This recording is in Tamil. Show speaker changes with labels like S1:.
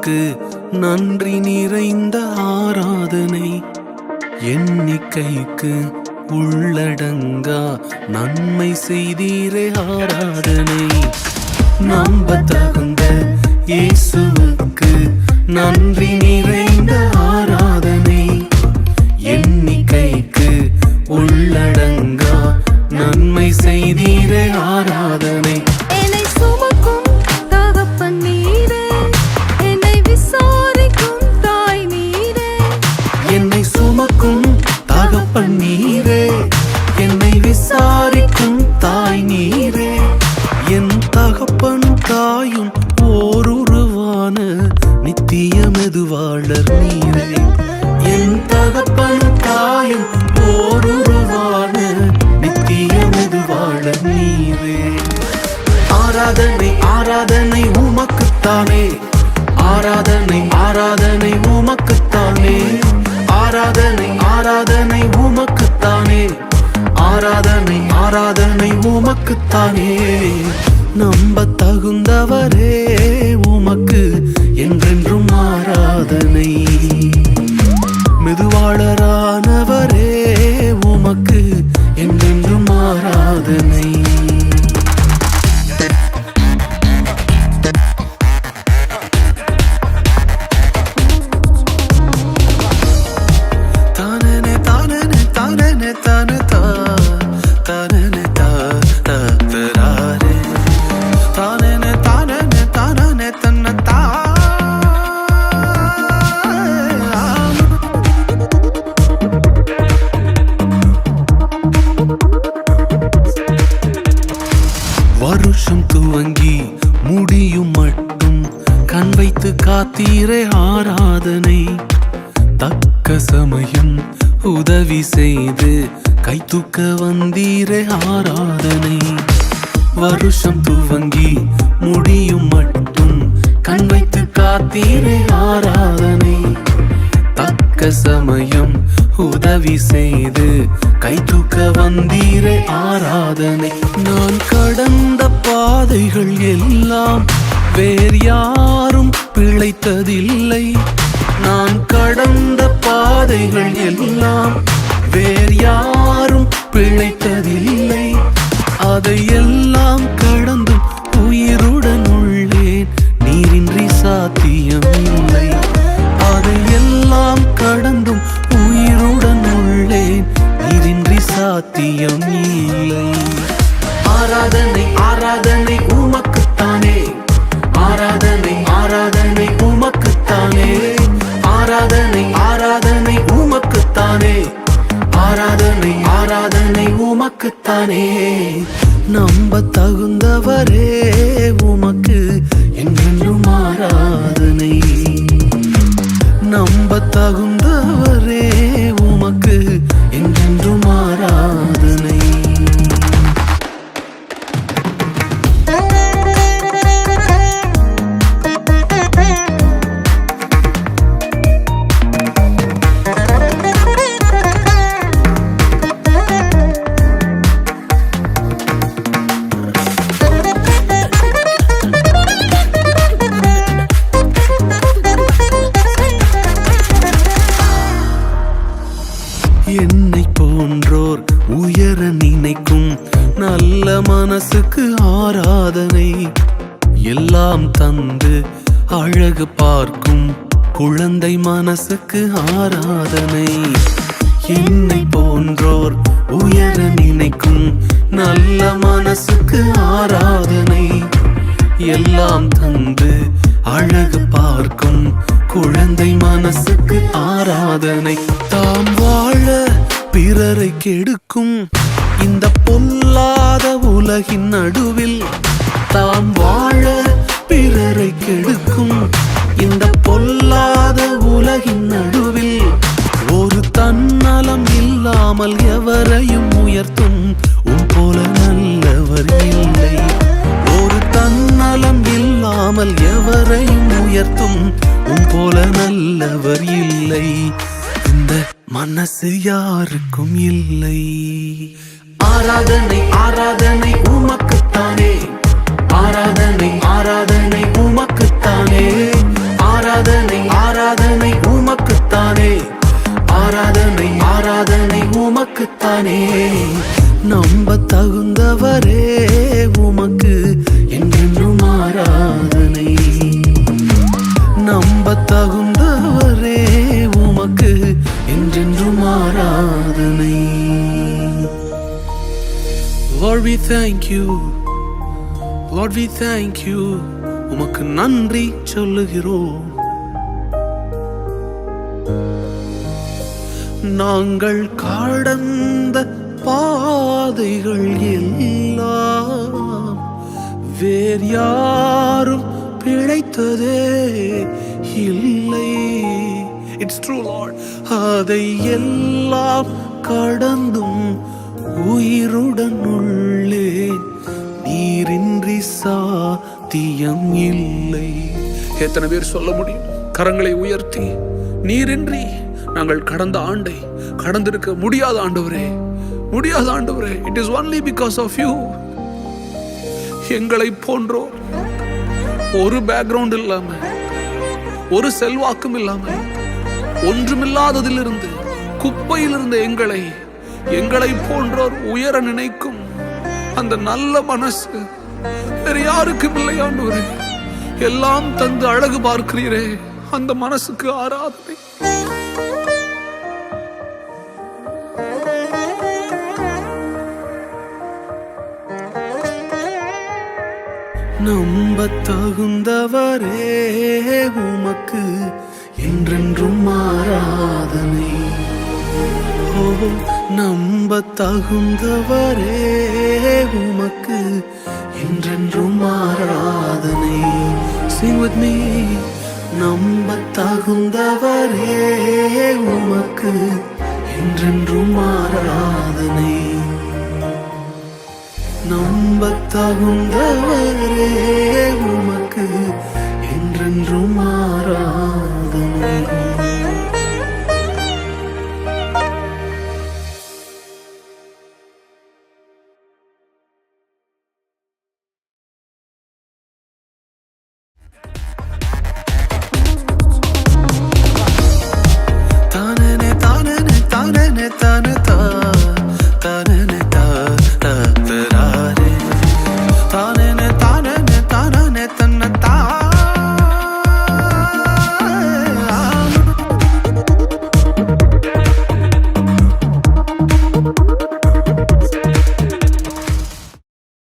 S1: உனக்கு நன்றி நிறைந்த ஆராதனை. எண்ணிக்கைக்கு உள்ளடங்கா நன்மை செய்தீரே ஆராதனை. நம்ப தகுந்த இயேசுவுக்கு நன்றி நிறைந்த ஆராதனை
S2: என்னை விசாரிக்கும் தாய் நீரே.
S1: என் தகப்பன் தாயும் ஓருருவான நித்திய மெதுவாளர் நீரே. என் தகப்பன் தாயும் ஓருருவான நித்திய மெதுவாளர் நீரே. ஆராதனை ஆராதனை உமக்குத்தானே. ஆராதனை ஆராதனை உமக்குத்தானே ஆராதனை ஆராதனை உமக்குத்தானே. நம்ப தகுந்தவரே உமக்கு என்றென்றும் ஆராதனை மெதுவாளரானவரே உமக்கு என்றென்றும் ஆராதனை வருஷம் துவங்கி முடியும் மட்டும் கண் வைத்து காத்தீரே ஆராதனை. தக்க சமயம் உதவி செய்து கைத்தூக்க வந்தீரே ஆராதனை. வருஷம் துவங்கி முடியும் மட்டும் கண் வைத்து காத்தீரே ஆராதனை. தக்க சமயம் உதவி செய்து கை தூக்க வந்தீரே ஆராதனை. நான் கடந்த பாதைகள் எல்லாம் வேறு யாரும் பிழைத்ததில்லை. நான் கடந்த பாதைகள் எல்லாம் வேறு யாரும் பிழைத்ததில்லை. அதையெல்லாம் கடந்தும் நானே நம்ப தகுந்தவரே. அழகு பார்க்கும் குழந்தை மனசுக்கு ஆராதனை. என்னை போன்றோர் உயர நினைக்கும் நல்ல மனசுக்கு ஆராதனை. எல்லாம் தந்து அழகு பார்க்கும் குழந்தை மனசுக்கு ஆராதனை. தாம் வாழ பிறரை கெடுக்கும் இந்த பொல்லாத உலகின் நடுவில் தாம் வாழ பிறரை கெடுக்கும். இந்த பொல்லாத உலகின் நடுவில் ஒரு தன்னலம் இல்லாமல் எவரையும் உயர்த்தும். உன் போல நல்லவர் இல்லை. ஒரு தன்னலம் இல்லாமல் எவரையும் உயர்த்தும். உன் போல நல்லவர் இல்லை. இந்த மனசு யாருக்கும் இல்லை. ஆராதனை ஆராதனை உமக்குத்தானே. ஆராதனை ஆராதனை உமக்குத்தானே. ஆராதனை ஆராதனை உமக்குத்தானே. ஆராதனை ஆராதனை உமக்குத்தானே. நம்ப தகுந்தவரே உமக்கு என்றென்றும் ஆராதனை. நம்ப தகுந்தவரே உமக்கு என்றென்றும் ஆராதனை. Lord, we thank you. Lord we thank you. உமக்கு நன்றி சொல்லுகிறோம். நாங்கள் கடந்த பாதைகள் எல்லாம் வேறு யாரும் பிழைத்ததே இல்லை. இட்ஸ் ட்ரூ லார்ட் அதை எல்லாம் கடந்தும் உயிருடன் உள்ளேன். நீரின்றி சாத்தியம் இல்லை. எத்தனை பேர் சொல்ல முடியும்? கரங்களை உயர்த்தி நீரின்றி நாங்கள் கடந்த ஆண்டை கடந்திருக்க முடியாத ஆண்டவரே முடியாத ஆண்டவரே. It is only because of you எங்களை போன்றோர் ஒரு பேக்ரவுண்ட் இல்லாம ஒரு செல்வாக்கும் இல்லாம ஒன்றுமில்லாததிலிருந்து குப்பையிலிருந்து எங்களை எங்களை போன்றோர் உயர நினைக்கும் அந்த நல்ல மனசு. வேற யாருக்கும் இல்லையான்னு எல்லாம் தந்து அழகு பார்க்கிறீரே. அந்த மனசுக்கு ஆராதனை. நம்ப தகுந்தவரே உமக்கு என்றென்றும் ஆராதனை. ஓ நம்ப தகுந்தவரே உமக்கு என்றென்றும் ஆராதனை. Sing with me. நம்ப தகுந்தவரே உமக்கு என்றென்றும் ஆராதனை. நம்ப தகுந்தவரே உமக்கு என்றென்றும் ஆரா